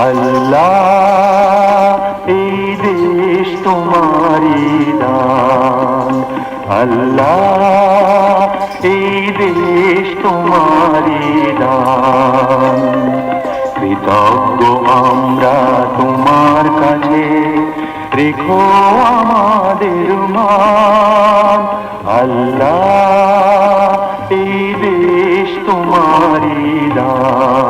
আল্লাহ, এই দেশ তোমারি দান। আল্লাহ, এই দেশ তোমারি দান। কৃতজ্ঞ আমরা তোমার কাছে, রেখো আমাদের মান। আল্লাহ, এই দেশ তোমারি দান।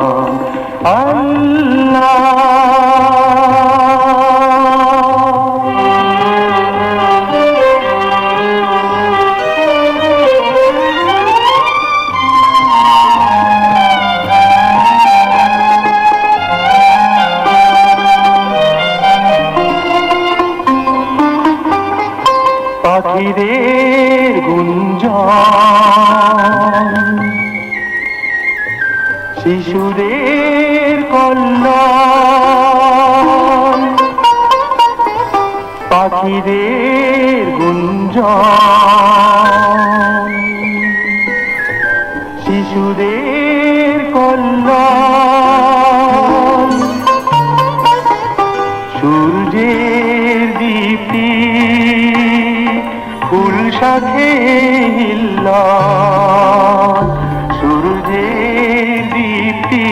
পাখিদের গুঞ্জন। শিশুদের কল্যাণ। পাখিদের গুঞ্জন। শিশুদের সাথে সূর্যে দীপি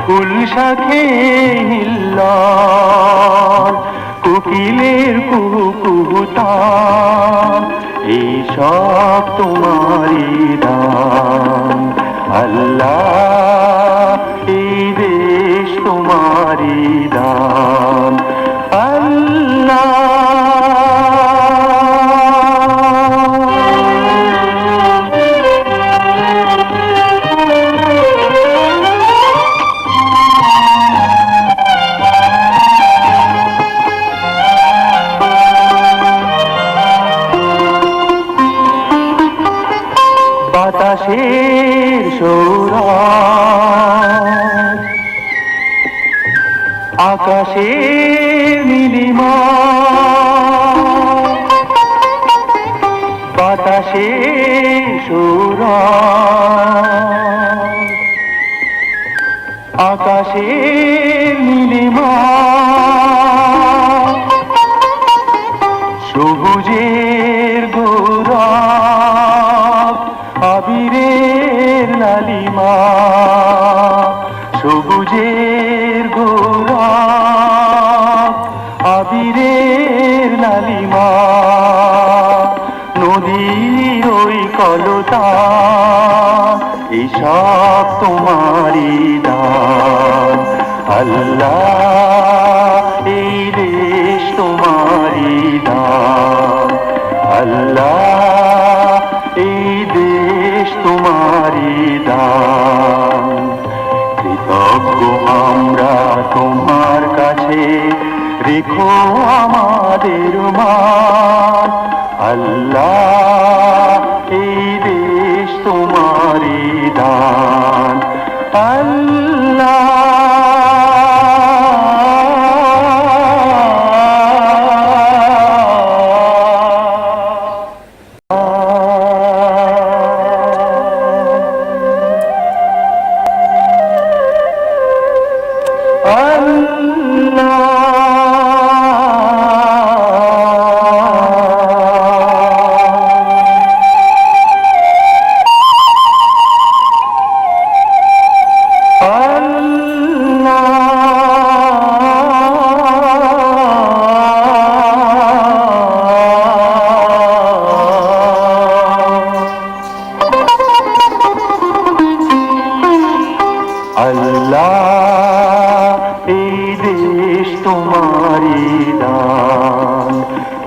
ফুল সাথে কোকিলের কুহু কুহুতান এই সব তোমারই দান। আকাশের নীলিমা বাতাসে সৌরাজ আকাশের আবিরের লালিমা নদীর ওই কলতা এইসব তোমারি দান। আল্লাহ এই দেশ তোমারি দান। আল্লাহ আমাদের মান আল্লাহ এই দেশ তোমারই দান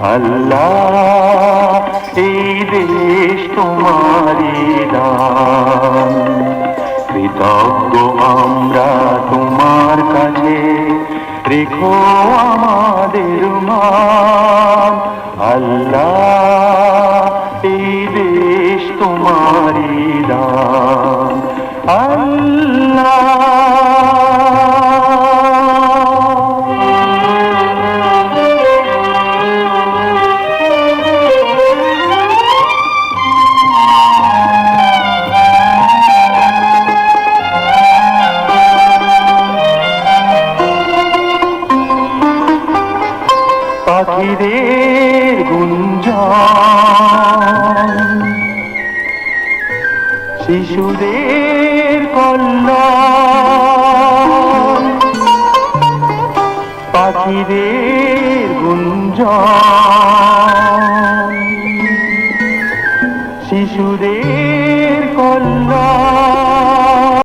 আল্লাহ, এই দেশ তোমারি দান। কৃতজ্ঞ আমরা তোমার কাছে, রেখো আমাদের মান। আল্লাহ, এই দেশ তোমারি দান। আল্লাহ পাখিদের গুঞ্জন। শিশুদের কল্যাণ। পাখিদের গুঞ্জন। শিশুদের